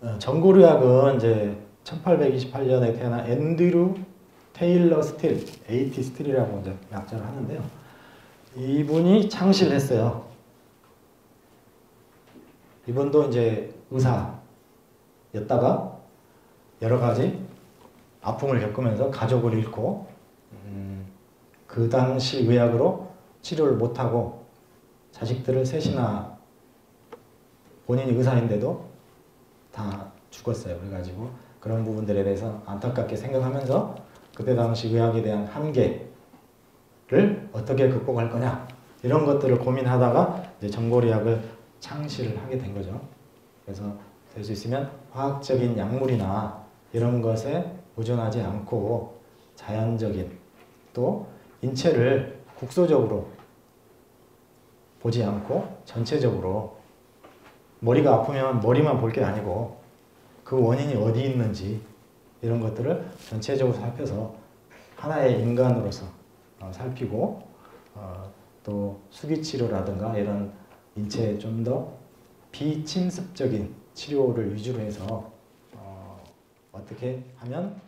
어, 전고류약은 이제 1828년에 태어난 앤드류 테일러 스틸, AT 스틸이라고 이제 약자를 하는데요. 이분이 창시를 했어요. 이분도 이제 의사였다가 여러 가지 아픔을 겪으면서 가족을 잃고 음, 그 당시 의학으로 치료를 못하고 자식들을 셋이나 본인이 의사인데도 다 죽었어요. 그래가지고 그런 부분들에 대해서 안타깝게 생각하면서 그때 당시 의학에 대한 한계를 어떻게 극복할 거냐 이런 것들을 고민하다가 이제 전골의학을 창시를 하게 된 거죠. 그래서 될 수 있으면 화학적인 약물이나 이런 것에 의존하지 않고 자연적인 또 인체를 국소적으로 보지 않고 전체적으로 머리가 아프면 머리만 볼 게 아니고 그 원인이 어디 있는지 이런 것들을 전체적으로 살펴서 하나의 인간으로서 어, 살피고 어, 또 수기치료라든가 이런 인체에 좀 더 비침습적인 치료를 위주로 해서 어, 어떻게 하면